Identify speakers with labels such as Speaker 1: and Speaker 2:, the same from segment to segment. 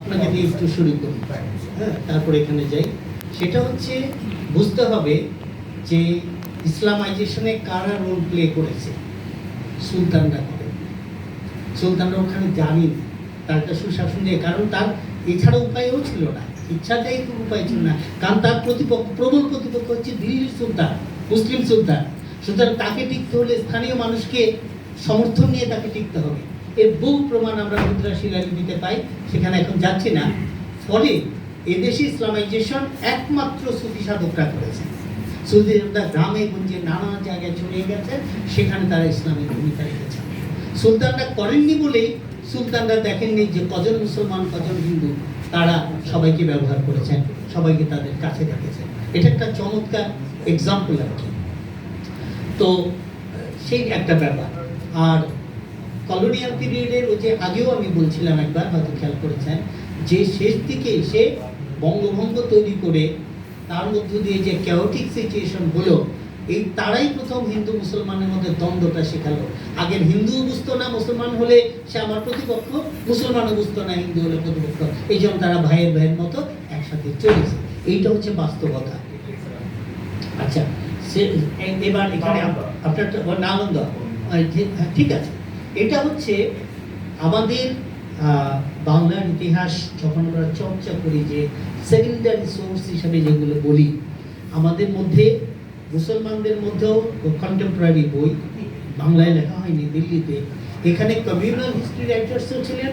Speaker 1: আপনাকে দিয়ে একটু শুরু করি হ্যাঁ তারপরে এখানে যাই। সেটা হচ্ছে, বুঝতে হবে যে ইসলামাইজেশনে কারা রোল প্লে করেছে সুলতানরা করে। সুলতানরা ওখানে জানি তার একটা সুশাসন দিয়ে কারণ তার এছাড়া উপায়ও ছিল না। ইচ্ছাটাই কোনো উপায় ছিল না। কারণ তার প্রতিপক্ষ, প্রবল প্রতিপক্ষ হচ্ছে দিল্লির সুলতান, মুসলিম সুলতান। সুতরাং তাকে টিকতে হলে স্থানীয় মানুষকে সমর্থন নিয়ে তাকে টিকতে হবে। এর বহু প্রমাণ আমরা মুদ্রা শিলালিপিতে পাই, সেখানে এখন যাচ্ছি না। ফলে এদেশে ইসলামাইজেশন একমাত্র সুফি সাধকরা করেছে সুফিরা গ্রামে, গঞ্জে, নানা জায়গায় ছড়িয়ে গেছে, সেখানে তারা ইসলামের ভূমিকা রেখেছে। সুলতানরা করেননি বলেই সুলতানরা দেখেননি যে কজন মুসলমান, কজন হিন্দু, তারা সবাইকে ব্যবহার করেছেন, সবাইকে তাদের কাছে রেখেছেন এটা একটা চমৎকার এক্সাম্পল আর কি। তো, সেই একটা ব্যাপার। আর কলোনিয়াল পিরিয়ডের ওই যে আগেও আমি বলছিলাম একবার, হয়তো খেয়াল করেছেন, যে শেষ দিকে এসে বঙ্গভঙ্গ তৈরি করে তার মধ্য দিয়ে যে ক্যাওটিক সিচুয়েশন হলো, এই তারাই প্রথম হিন্দু মুসলমানের মধ্যে দ্বন্দ্বটা শেখালো। আগের হিন্দু বুঝতো না মুসলমান হলে সে আমার প্রতিপক্ষ, মুসলমানও বুঝতো না হিন্দু হলে প্রতিপক্ষ। এই জন্য তারা ভাইয়ের ভাইয়ের মতো একসাথে চলেছে। এইটা হচ্ছে বাস্তবতা। আচ্ছা এবার এখানে আপনার নালন্দা ঠিক আছে। এটা হচ্ছে আমাদের বাংলার ইতিহাস যখন আমরা চর্চা করি যে সেকেন্ডারি সোর্স হিসাবে যেগুলো বলি, আমাদের মধ্যে, মুসলমানদের মধ্যেও কন্টেম্পোরারি বই, বাংলায় লেখা হয়নি, দিল্লিতে। এখানে কমিউনাল হিস্ট্রি রাইটার্সও ছিলেন,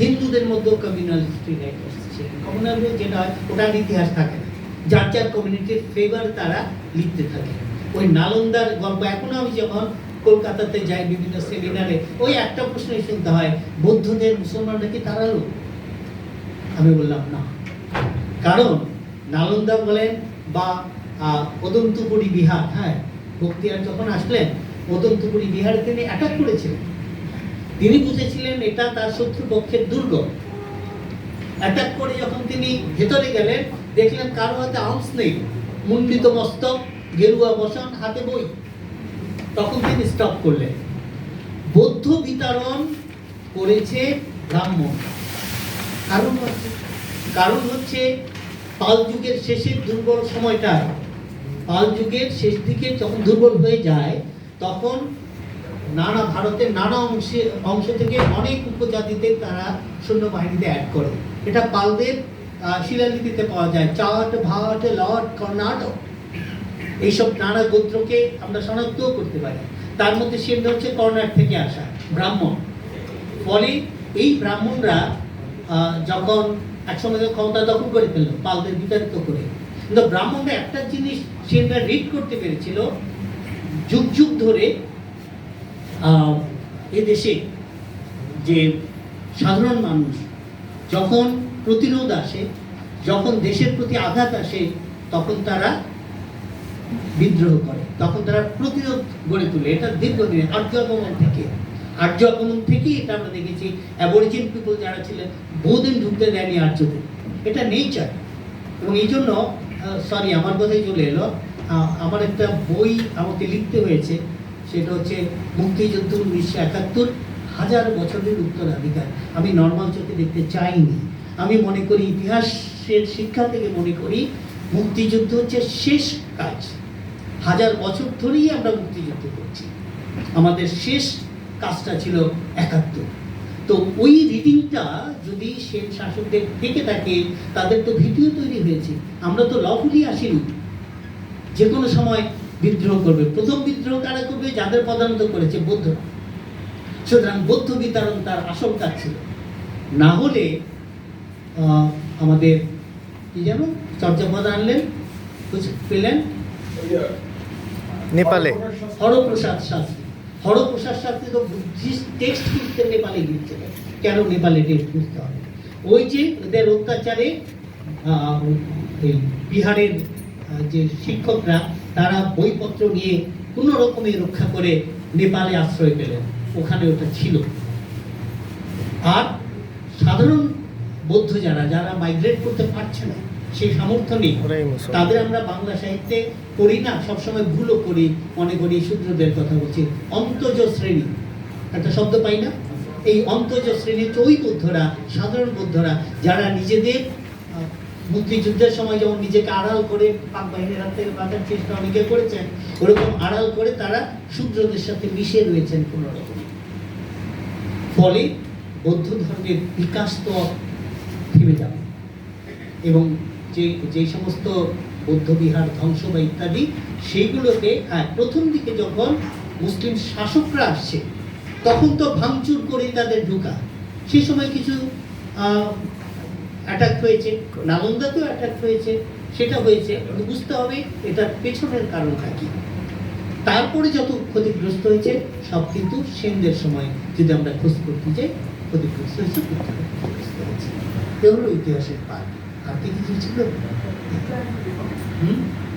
Speaker 1: হিন্দুদের মধ্যেও কমিউনাল হিস্ট্রি রাইটার্স ছিলেন। কমিউনাল যেটা ওটার ইতিহাস থাকে না। যার যার কমিউনিটির ফেভার তারা লিখতে থাকে। ওই নালন্দার গল্প, এখনও আমি যখন কলকাতাতে যাই বিভিন্ন সেমিনারে ওই একটা প্রশ্নই শুনতে হয় বৌদ্ধদের মুসলমানরা কি তাড়ালো আমি বললাম না। কারণ নালন্দা বলেন বা আহ, পদমতুপুরী বিহার হ্যাঁ বক্তিয়ার যখন আসলেন পদমতুপুরী বিহারে তিনি অ্যাটাক করেছিলেন। তিনি বুঝেছিলেন এটা তার শত্রুপক্ষের দুর্গ। অ্যাটাক করে যখন তিনি ভেতরে গেলেন দেখলেন কারও হাতে আউন্স নেই। মুন্ডিত মস্তক গেরুয়া বসন হাতে বই। তখন তিনি স্টপ করলেন। বৌদ্ধ বিতরণ করেছে ব্রাহ্মণ। কারণ হচ্ছে কারণ হচ্ছে পাল যুগের শেষের দুর্বল সময়টায়, পাল যুগের শেষ দিকে যখন দুর্বল হয়ে যায়, তখন নানা ভারতের নানা অংশে, অংশ থেকে অনেক উপজাতিতে তারা সৈন্যবাহিনীতে অ্যাড করে। এটা পালদের শিলালিপিতে পাওয়া যায়। চাট, ভাট, লট কর্ণাটক এইসব নানা গোত্রকে আমরা শনাক্তও করতে পারি। তার মধ্যে সেটা হচ্ছে কর্ণাট থেকে আসা ব্রাহ্মণ। ফলে এই ব্রাহ্মণরা যখন একসঙ্গে ক্ষমতা দখল করে ফেলল পালদের বিতাড়িত করে। কিন্তু ব্রাহ্মণরা একটা জিনিস সেটা রিড করতে পেরেছিল যুগ যুগ ধরে আহ, এদেশে যে সাধারণ মানুষ যখন প্রতিরোধ আসে যখন দেশের প্রতি আঘাত আসে তখন তারা বিদ্রোহ করে, তখন তারা প্রতিরোধ গড়ে তোলে। এটা দীর্ঘদিন আর্য আগমন থেকে। আর্য আগমন থেকেই এটা আমরা দেখেছি অ্যাবরিজিন পিপল যারা ছিলেন, বহুদিন ঢুকতে দেয়নি আর্যদের। এটা নেচার এবং এই জন্য সরি আমার কথাই চলে এলো। আমার একটা বই আমাকে লিখতে হয়েছে, সেটা হচ্ছে মুক্তিযুদ্ধ উনিশশো একাত্তর, হাজার বছরের উত্তরাধিকার। আমি নর্মাল চোখে দেখতে চাইনি। আমি মনে করি ইতিহাসের শিক্ষা থেকে মনে করি মুক্তিযুদ্ধ হচ্ছে শেষ কাজ। হাজার বছর ধরেই আমরা মুক্তিযুদ্ধ করছি। আমাদের শেষ কাজটা ছিল একাত্তর। তো ওই রিডিংটা যদি সেন শাসকদের থেকে থাকে, তাদের তো ভিডিও তৈরি হয়েছে। আমরা তো লফুলি আসিনি। যে কোনো সময় বিদ্রোহ করবে। প্রথম বিদ্রোহ কারা করবে? যাদের প্রধানত করেছে বৌদ্ধরা। সুতরাং বৌদ্ধ বিতরণ তার কাজ ছিল। না হলে আমাদের কি যেন? চর্যাপদ আনলেন পেলেন।
Speaker 2: নেপালে।
Speaker 1: হরপ্রসাদ শাস্ত্রী। হরপ্রসাদ শাস্ত্রী তো বুদ্ধিস্ট টেক্সট লিখতে নেপালে গিয়েছিলেন কেন নেপালে টেক্সট লিখতে হবে? ওই যে ওদের অত্যাচারে এই বিহারের যে শিক্ষকরা তারা বইপত্র নিয়ে কোনো রকমে রক্ষা করে নেপালে আশ্রয় পেলেন। ওখানে ওটা ছিল। আর সাধারণ বৌদ্ধ যারা যারা মাইগ্রেট করতে পারছে না সেই সামর্থ্য নেই। তাদের আমরা বাংলা সাহিত্যে পড়ি না সবসময় ভুলও করি মনে করি শূদ্রদের কথা বলছি। অন্তজ শ্রেণি একটা শব্দ পাই না? এই অন্তজ শ্রেণির ওই বৌদ্ধরা সাধারণ বৌদ্ধরা যারা নিজেদের মুক্তিযুদ্ধের সময় যেমন নিজেকে আড়াল করে পাক বাহিনীর হাত থেকে বাঁচার চেষ্টা অনেকে করেছেন ওরকম আড়াল করে তারা শূদ্রদের সাথে মিশে রয়েছেন কোনো রকম ফলে বৌদ্ধ ধর্মের বিকাশ তো থেমে যাবে। এবং যে যে সমস্ত বৌদ্ধ বিহার ধ্বংস বা ইত্যাদি সেইগুলোকে হ্যাঁ প্রথম দিকে যখন মুসলিম শাসকরা আসছে, তখন তো ভাঙচুর করে তাদের ঢোকা। সেই সময় কিছু অ্যাটাক হয়েছে, নালন্দাতেও অ্যাটাক হয়েছে, সেটা হয়েছে। বুঝতে হবে এটার পেছনের কারণটা কি। তারপরে যত ক্ষতিগ্রস্ত হয়েছে, সব কিন্তু সেনদের সময় যদি আমরা খোঁজ করতে যাই, ক্ষতিগ্রস্ত হয়েছে, ক্ষতিগ্রস্ত হলো ইতিহাসের পাঠ। আর কি কিছু ছিল